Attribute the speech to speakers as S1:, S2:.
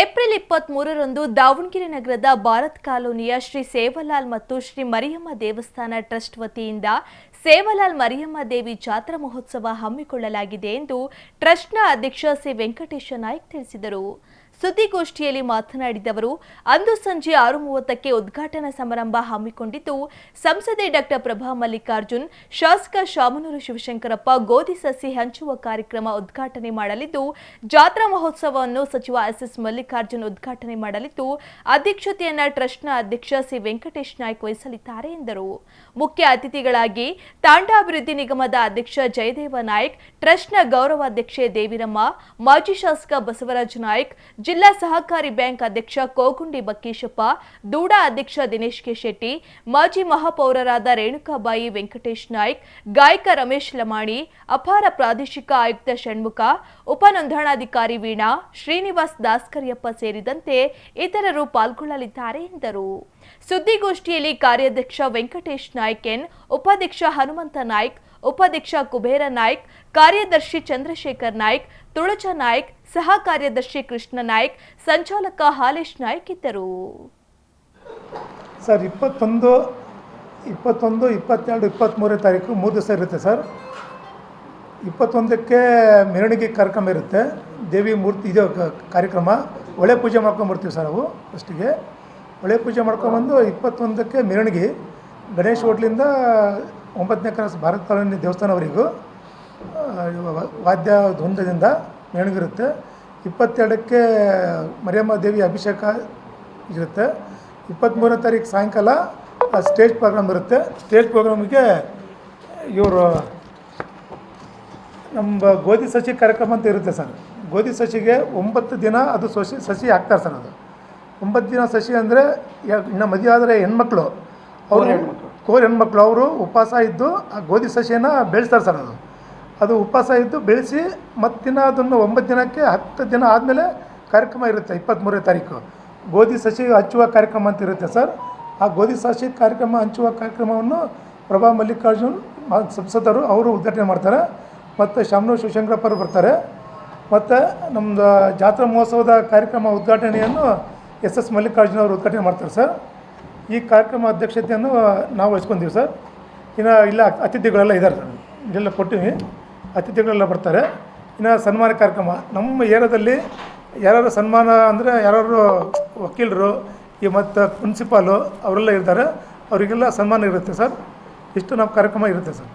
S1: April ಇಪ್ಪತ್ತ್ ಮೂರರಂದು ದಾವಣಗೆರೆ ನಗರದ ಭಾರತ್ ಕಾಲೋನಿಯ ಶ್ರೀ ಸೇವಲಾಲ್ ಮತ್ತು ಶ್ರೀ ಮರಿಯಮ್ಮ ದೇವಸ್ಥಾನ ಟ್ರಸ್ಟ್ ವತಿಯಿಂದ ಸೇವಲಾಲ್ ಮರಿಯಮ್ಮ ದೇವಿ ಜಾತ್ರಾ ಮಹೋತ್ಸವ ಹಮ್ಮಿಕೊಳ್ಳಲಾಗಿದೆ ಎಂದು ಟ್ರಸ್ಟ್ನ ಅಧ್ಯಕ್ಷ ಸಿ ವೆಂಕಟೇಶ ನಾಯ್ಕ್ ತಿಳಿಸಿದರು. ಸುದ್ದಿಗೋಷ್ಠಿಯಲ್ಲಿ ಮಾತನಾಡಿದ ಅವರು, ಅಂದು ಸಂಜೆ ಆರು ಮೂವತ್ತಕ್ಕೆ ಉದ್ಘಾಟನಾ ಸಮಾರಂಭ ಹಮ್ಮಿಕೊಂಡಿದ್ದು, ಸಂಸದೆ ಡಾಕ್ಟರ್ ಪ್ರಭಾ ಮಲ್ಲಿಕಾರ್ಜುನ್, ಶಾಸಕ ಶಾಮನೂರು ಶಿವಶಂಕರಪ್ಪ ಗೋಧಿ ಸಸಿ ಹಂಚುವ ಕಾರ್ಯಕ್ರಮ ಉದ್ಘಾಟನೆ ಮಾಡಲಿದ್ದು, ಜಾತ್ರಾ ಮಹೋತ್ಸವವನ್ನು ಸಚಿವ ಎಸ್ಎಸ್ ಮಲ್ಲಿಕಾರ್ಜುನ್ ಉದ್ಘಾಟನೆ ಮಾಡಲಿದ್ದು, ಅಧ್ಯಕ್ಷತೆಯನ್ನ ಟ್ರಸ್ಟ್ನ ಅಧ್ಯಕ್ಷ ಸಿ ವೆಂಕಟೇಶ್ ನಾಯ್ಕ ವಹಿಸಲಿದ್ದಾರೆ ಎಂದರು. ಮುಖ್ಯ ಅತಿಥಿಗಳಾಗಿ ತಾಂಡಾಭಿವೃದ್ಧಿ ನಿಗಮದ ಅಧ್ಯಕ್ಷ ಜಯದೇವ ನಾಯ್ಕ್, ಟ್ರಸ್ಟ್ನ ಗೌರವಾಧ್ಯಕ್ಷೆ ದೇವಿರಮ್ಮ, ಮಾಜಿ ಶಾಸಕ ಬಸವರಾಜ ನಾಯ್ಕ್ ಜಿಲ್ಲಾ ಸಹಕಾರಿ ಬ್ಯಾಂಕ್ ಅಧ್ಯಕ್ಷ ಕೋಗುಂಡಿ ಬಕ್ಕೀಶಪ್ಪ ದೂಡಾ ಅಧ್ಯಕ್ಷ ದಿನೇಶ್ ಕೆ ಶೆಟ್ಟಿ, ಮಾಜಿ ಮಹಾಪೌರರಾದ ರೇಣುಕಾಬಾಯಿ ವೆಂಕಟೇಶ್ ನಾಯ್ಕ್, ಗಾಯಕ ರಮೇಶ್ ಲಮಾಣಿ, ಅಪಾರ ಪ್ರಾದೇಶಿಕ ಆಯುಕ್ತ ಷಣ್ಮುಖ ಉಪನೋಂದಣಾಧಿಕಾರಿ ವೀಣಾ, ಶ್ರೀನಿವಾಸ್ ದಾಸ್ಕರಿಯಪ್ಪ ಸೇರಿದಂತೆ ಇತರರು ಪಾಲ್ಗೊಳ್ಳಲಿದ್ದಾರೆ ಎಂದರು. ಸುದ್ದಿಗೋಷ್ಠಿಯಲ್ಲಿ ಕಾರ್ಯಾಧ್ಯಕ್ಷ ವೆಂಕಟೇಶ್ ನಾಯ್ಕ್ ಎನ್ ಉಪಾಧ್ಯಕ್ಷ ಹನುಮಂತ ನಾಯ್ಕ್ ಉಪಾಧ್ಯಕ್ಷ ಕುಬೇರ ನಾಯ್ಕ್, ಕಾರ್ಯದರ್ಶಿ ಚಂದ್ರಶೇಖರ್ ನಾಯ್ಕ್, ತುಳಜ ನಾಯ್ಕ್, ಸಹ ಕಾರ್ಯದರ್ಶಿ ಕೃಷ್ಣ ನಾಯ್ಕ್, ಸಂಚಾಲಕ ಹಾಲೇಶ್ ನಾಯ್ಕ್ ಇದ್ದರು.
S2: ಸರ್, ಇಪ್ಪತ್ತೊಂದು ಇಪ್ಪತ್ತೊಂದು, ಇಪ್ಪತ್ತೆರಡು, ಇಪ್ಪತ್ತ್ಮೂರನೇ ತಾರೀಕು ಮೂರು ದಿವಸ ಇರುತ್ತೆ ಸರ್. ಇಪ್ಪತ್ತೊಂದಕ್ಕೆ ಮೆರವಣಿಗೆ ಕಾರ್ಯಕ್ರಮ ಇರುತ್ತೆ. ದೇವಿ ಮೂರ್ತಿ, ಇದು ಕಾರ್ಯಕ್ರಮ. ಒಳೆ ಪೂಜೆ ಮಾಡ್ಕೊಂಬರ್ತೀವಿ ಸರ್ ನಾವು ಫಸ್ಟಿಗೆ. ಒಳೆ ಪೂಜೆ ಮಾಡ್ಕೊಂಬಂದು ಇಪ್ಪತ್ತೊಂದಕ್ಕೆ ಮೆರವಣಿಗೆ. ಗಣೇಶ್ ಹೋಟ್ಲಿಂದ ಒಂಬತ್ತನೇ ಕ್ರಾಸ್ ಭಾರತ ಕಾಲೋನಿ ದೇವಸ್ಥಾನವರೆಗೂ ವಾದ್ಯ ಧ್ವಂದದಿಂದ ಮೇಣಗಿರುತ್ತೆ. ಇಪ್ಪತ್ತೆರಡಕ್ಕೆ ಮರಿಯಮ್ಮ ದೇವಿ ಅಭಿಷೇಕ ಇರುತ್ತೆ. ಇಪ್ಪತ್ತ್ಮೂರನೇ ತಾರೀಕು ಸಾಯಂಕಾಲ ಸ್ಟೇಜ್ ಪ್ರೋಗ್ರಾಮ್ ಇರುತ್ತೆ. ಸ್ಟೇಜ್ ಪ್ರೋಗ್ರಾಮಿಗೆ ಇವರು ನಮ್ಮ ಗೋಧಿ ಸಸಿ ಕಾರ್ಯಕ್ರಮ ಅಂತ ಇರುತ್ತೆ ಸರ್. ಗೋಧಿ ಸಸಿಗೆ ಒಂಬತ್ತು ದಿನ ಅದು ಸಸಿ ಸಸಿ ಹಾಕ್ತಾರೆ ಸರ್ ಅದು. ಒಂಬತ್ತು ದಿನ ಸಸಿ ಅಂದರೆ ಇನ್ನು ಮದುವೆ ಆದರೆ ಹೆಣ್ಮಕ್ಳು. ಅವರು ಕೋರ್ ಹೆಣ್ಮಕ್ಳು ಅವರು ಉಪವಾಸ ಇದ್ದು ಆ ಗೋಧಿ ಸಸಿಯನ್ನು ಬೆಳೆಸ್ತಾರೆ ಸರ್ ಅದು. ಅದು ಉಪವಾಸ ಇದ್ದು ಬೆಳೆಸಿ ಮತ್ತಿನ ಅದನ್ನು ಒಂಬತ್ತು ದಿನಕ್ಕೆ ಹತ್ತು ದಿನ ಆದಮೇಲೆ ಕಾರ್ಯಕ್ರಮ ಇರುತ್ತೆ ಇಪ್ಪತ್ತ್ಮೂರನೇ ತಾರೀಕು. ಗೋಧಿ ಸಸಿ ಹಚ್ಚುವ ಕಾರ್ಯಕ್ರಮ ಅಂತ ಇರುತ್ತೆ ಸರ್. ಆ ಗೋಧಿ ಸಸಿ ಕಾರ್ಯಕ್ರಮ ಹಂಚುವ ಕಾರ್ಯಕ್ರಮವನ್ನು ಪ್ರಭಾ ಮಲ್ಲಿಕಾರ್ಜುನ್ ಸಂಸದರು ಅವರು ಉದ್ಘಾಟನೆ ಮಾಡ್ತಾರೆ. ಮತ್ತು ಶಾಮನೂರು ಶಿವಶಂಕರಪ್ಪರು ಬರ್ತಾರೆ. ಮತ್ತು ನಮ್ಮದು ಜಾತ್ರಾ ಮಹೋತ್ಸವದ ಕಾರ್ಯಕ್ರಮ ಉದ್ಘಾಟನೆಯನ್ನು ಎಸ್ ಎಸ್ ಮಲ್ಲಿಕಾರ್ಜುನ ಅವರು ಉದ್ಘಾಟನೆ ಮಾಡ್ತಾರೆ ಸರ್. ಈ ಕಾರ್ಯಕ್ರಮ ಅಧ್ಯಕ್ಷತೆಯನ್ನು ನಾವು ವಹಿಸ್ಕೊಂತೀವಿ ಸರ್. ಇನ್ನು ಇಲ್ಲ, ಅತಿಥಿಗಳೆಲ್ಲ ಇದ್ದಾರೆ ಸರ್. ಇಲ್ಲೆಲ್ಲ ಕೊಟ್ಟಿವಿ. ಅತಿಥಿಗಳೆಲ್ಲ ಬರ್ತಾರೆ. ಇನ್ನು ಸನ್ಮಾನ ಕಾರ್ಯಕ್ರಮ. ನಮ್ಮ ಏರಿಯಾದಲ್ಲಿ ಯಾರು ಸನ್ಮಾನ ಅಂದರೆ ಯಾರ್ಯಾರು ವಕೀಲರು, ಈ ಮತ್ತು ಪ್ರಿನ್ಸಿಪಾಲು, ಅವರೆಲ್ಲ ಇರ್ತಾರೆ. ಅವರಿಗೆಲ್ಲ ಸನ್ಮಾನ ಇರುತ್ತೆ ಸರ್. ಇಷ್ಟು ನಮ್ಮ ಕಾರ್ಯಕ್ರಮ ಇರುತ್ತೆ ಸರ್.